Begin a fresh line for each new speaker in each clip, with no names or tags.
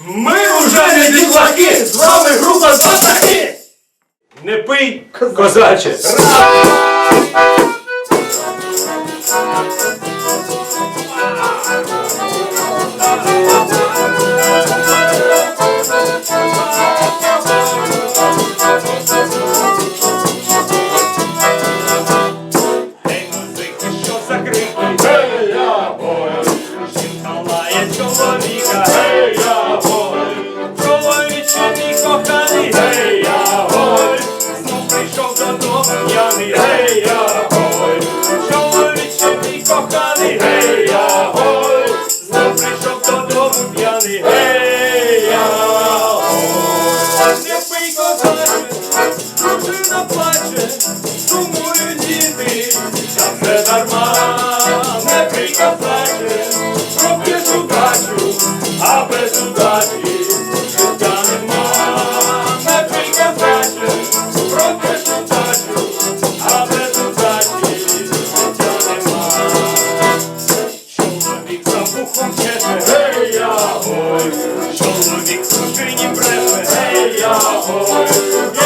Ми уже не дітлахи, з вами група Затахи! Не пий, козаче! Раз! Чоловік в кушені бреше, я гой.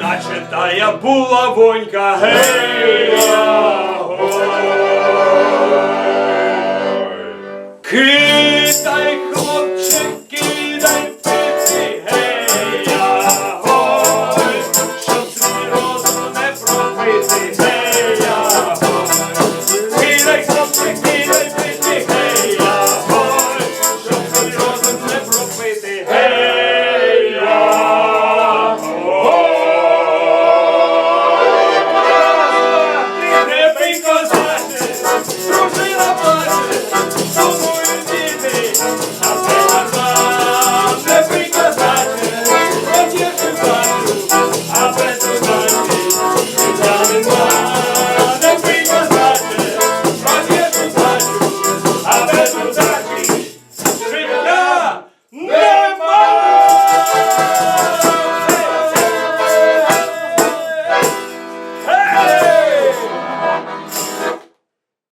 Наче була вонька, гей, гей. Africa, Africa, Africa, Africa,